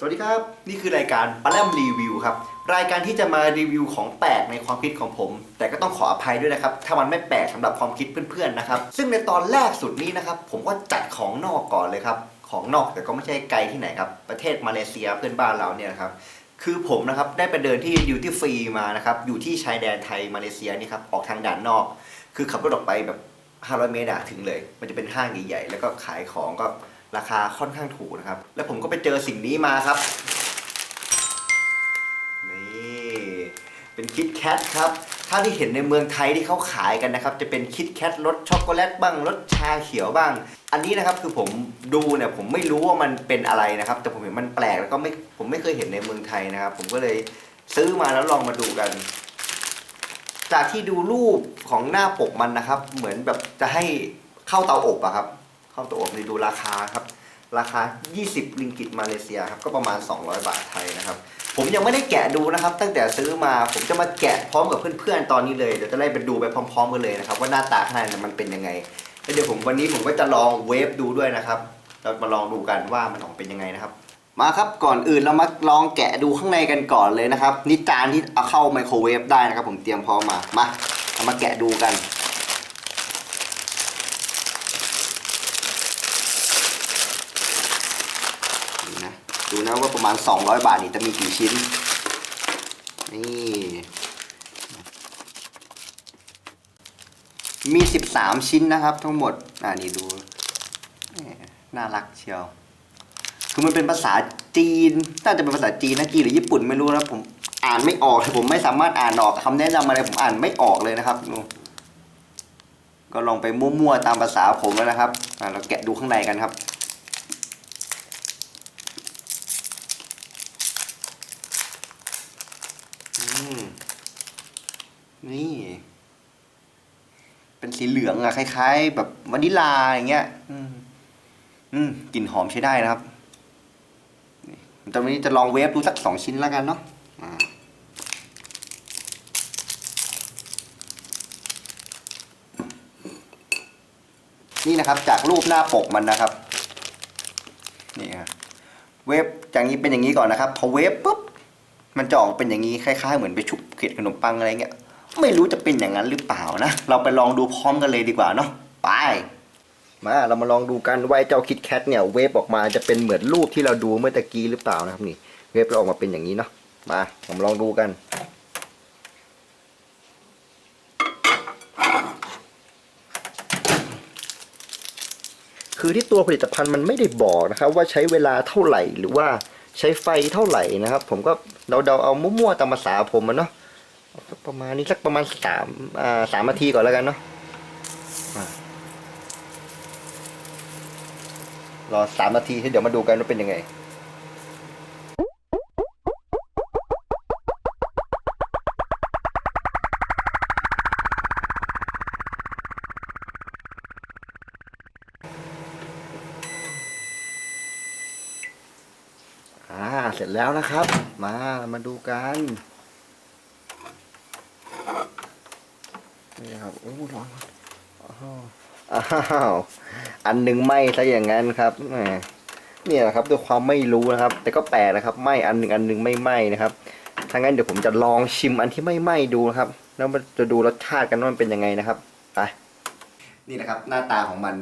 สวัสดีครับ นี่คือรายการปลาแรมรีวิวครับ รายการที่จะมารีวิวของแปลกในความคิดของผม แต่ก็ต้องขออภัยด้วยนะครับ ถ้ามันไม่แปลกสำหรับความคิดเพื่อนๆนะครับ ซึ่งในตอนแรกสุดนี้นะครับ ผมก็จัดของนอกก่อนเลยครับ ของนอกแต่ก็ไม่ใช่ไกลที่ไหนครับ ประเทศมาเลเซียเพื่อนบ้านเราเนี่ยนะครับ คือผมนะครับได้ไปเดินที่ดิวตี้ฟรีมานะครับ อยู่ที่ชายแดนไทยมาเลเซียนี่ครับ ออกทางด่านนอก คือขับรถออกไปแบบ 500เมตรอะถึงเลย มันจะเป็นห้างใหญ่ๆ แล้วก็ขายของก็ราคาค่อนข้างถูกนะครับ แล้วผมก็ไปเจอสิ่งนี้มาครับ นี่เป็นคิดแคทครับถ้าที่เห็นในเมืองไทยที่เขาขายกันนะครับ จะเป็นคิดแคทรสช็อกโกแลตบ้างรสชาเขียวบ้าง อันนี้นะครับคือผมดูเนี่ยผมไม่รู้ว่ามันเป็นอะไรนะครับ แต่ผมเห็นมันแปลกแล้วก็ไม่ผมไม่เคยเห็นในเมืองไทยนะครับ ผมก็เลยซื้อมาแล้วลองมาดูกัน จากที่ดูรูปของหน้าปกมันนะครับ เหมือนแบบจะให้เข้าเตาอบอะครับ เข้าเตาอบนี่ดูราคาครับ ราคา 20 ริงกิตมาเลเซียครับ ก็ประมาณ 200 บาทไทยนะครับ ผมยังไม่ได้แกะดูนะครับ ตั้งแต่ซื้อมาผมจะมาแกะพร้อมกับเพื่อนๆตอนนี้เลยเดี๋ยวจะได้ไปดูไปพร้อม ๆกันเลยนะครับ ว่าหน้าตาข้างในมันเป็นยังไงแล้วเดี๋ยวผมวันนี้ผมก็จะลองเวฟดูด้วยนะครับ เรามาลองดูกันว่ามันออกเป็นยังไงนะครับ มาครับก่อนอื่นเรามาลองแกะดูข้างในกันก่อนเลยนะครับนี่จานที่เอาเข้าไมโครเวฟได้นะครับ ผมเตรียมพร้อมมามาเอามาแกะดูกันนะดูนะว่าประมาณ 200 บาทนี่จะมีกี่ชิ้น นี่มี 13 ชิ้นนะครับทั้งหมด อ่านี่ดู น่ารักเชียว คือมันเป็นภาษาจีนน่าจะเป็นภาษาจีนนะจีนหรือญี่ปุ่นไม่รู้นะผมอ่านไม่ออกผมไม่สามารถอ่านออกคำแนะนำอะไรผมอ่านไม่ออกเลยนะครับก็ลองไปมั่วๆตามภาษาผมแล้วนะครับอ่าเราแกะดูข้างในกันครับนี่ เป็นสีเหลืองอะคล้าย ๆ แบบวานิลลาอย่างเงี้ย อืม อืมกลิ่นหอมใช้ได้นะครับ ตอนนี้จะลองเวฟดูสักสองชิ้นแล้วกันเนาะนี่นะครับจากรูปหน้าปกมันนะครับ นี่ครับเวฟจากนี้เป็นอย่างนี้ก่อนนะครับ พอเวฟปุ๊บมันจะออกเป็นอย่างนี้คล้ายๆ เหมือนไปชุบเกล็ดขนมปังอะไรเงี้ย ไม่รู้จะเป็นอย่างนั้นหรือเปล่านะ เราไปลองดูพร้อมกันเลยดีกว่าเนาะไป มาเรามาลองดูกันว่าไอ้เจ้าคิดแคทเนี่ยเวฟออกมาจะเป็นเหมือนรูปที่เราดูเมื่อตะกี้หรือเปล่านะครับนี่เวฟเราออกมาเป็นอย่างนี้เนาะมาผมลองดูกันคือที่ตัวผลิตภัณฑ์มันไม่ได้บอกนะครับว่าใช้เวลาเท่าไหร่หรือว่าใช้ไฟเท่าไหร่นะครับ ผมก็เดาๆเอามั่วๆตามภาษาผมมันเนาะสักประมาณนี้สักประมาณสามอ่าสามนาทีก่อนแล้วกันเนาะอ่า รอสามนาทีที่เดี๋ยวมาดูกันว่าเป็นยังไงอ่าเสร็จแล้วนะครับ มามาดูกันนี่ครับโอ้ร้อนอ้าว อ้าวอันหนึ่งไหมซะอย่างนั้นครับเนี่ยนะครับด้วยความไม่รู้นะครับ แต่ก็แปลกนะครับไหมอันหนึ่งอันหนึ่งไม่ไหมนะครับถ้างั้นเดี๋ยวผมจะลองชิมอันที่ไม่ไหมดูนะครับ แล้วมันจะดูรสชาติกันว่ามันเป็นยังไงนะครับไปนี่นะครับหน้าตาของมัน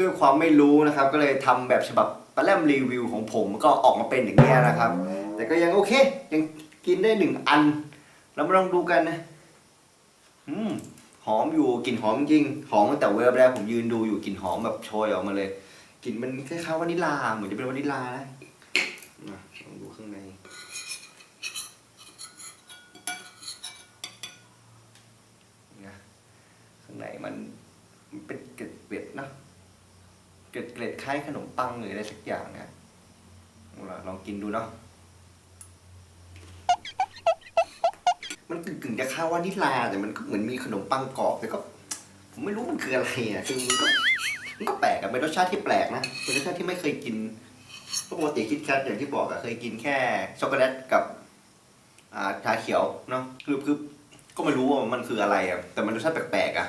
ด้วยความไม่รู้นะครับ ก็เลยทำแบบฉบับปลาแรมรีวิวของผมก็ออกมาเป็นอย่างนี้นะครับ แต่ก็ยังโอเค ยังกินได้หนึ่งอัน เรามาลองดูกันนะอืม อมอยู่กลิ่นหอมจริงหอมตั้งแต่เวลแรกผมยืนดูอยู่กลิ่นหอมแบบโชยออกมาเลยกลิ่นมันคล้ายๆวานิลาเหมือนจะเป็นวานิลานะมาลองดูข้างในนะข้างในมันมันเป็นเกล็ดเป็ดนะเกล็ดเกล็ดคล้ายขนมปังหรืออะไรสักอย่างนะเอาล่ะลองกินดูเนาะ มันกึ่งกึ่งๆจะข้าววานิลาแต่มันก็เหมือนมีขนมปังกรอบแต่ก็ ผมไม่รู้มันคืออะไรอะคือมันก็มันก็แปลกอะเป็นรสชาติที่แปลกนะเป็นรสชาติที่ไม่เคยกินปกติคิดแคทอย่างที่บอกอะเคยกินแค่ช็อกโกแลตกับอ่าชาเขียวเนาะคือคือก็ไม่รู้ว่ามันคืออะไรอะแต่มันรสชาติแปลกๆอะ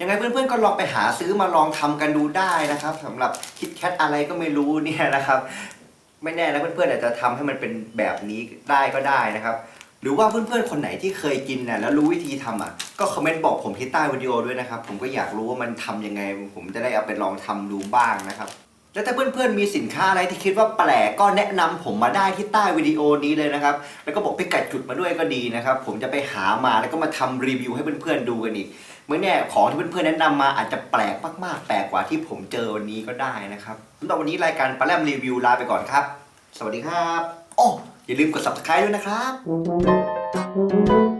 ยังไงเพื่อนๆก็ลองไปหาซื้อมาลองทำกันดูได้นะครับสำหรับคิดแคทอะไรก็ไม่รู้เนี่ยนะครับ ไม่แน่นะเพื่อนๆอาจจะทำให้มันเป็นแบบนี้ได้ก็ได้นะครับ หรือว่าเพื่อนๆ คนไหนที่เคยกินนะแล้วรู้วิธีทำอะ ก็คอมเมนต์บอกผมที่ใต้วิดีโอด้วยนะครับ ผมก็อยากรู้ว่ามันทำยังไง ผมจะได้เอาไปลองทำดูบ้างนะครับ แล้วถ้าเพื่อนๆ มีสินค้าอะไรที่คิดว่าแปลกก็แนะนำผมมาได้ที่ใต้วิดีโอนี้เลยนะครับ แล้วก็บอกพิกัดจุดมาด้วยก็ดีนะครับ ผมจะไปหามาแล้วก็มาทำรีวิวให้เพื่อนๆ ดูกันอีกเมื่อแน่ของที่เพื่อนๆแนะนำมาอาจจะแปลกมากๆ แปลกกว่าที่ผมเจอวันนี้ก็ได้นะครับสำหรับวันนี้รายการปลาแรมรีวิวลาไปก่อนครับ สวัสดีครับ โอ้ อย่าลืมกด subscribe ด้วยนะครับ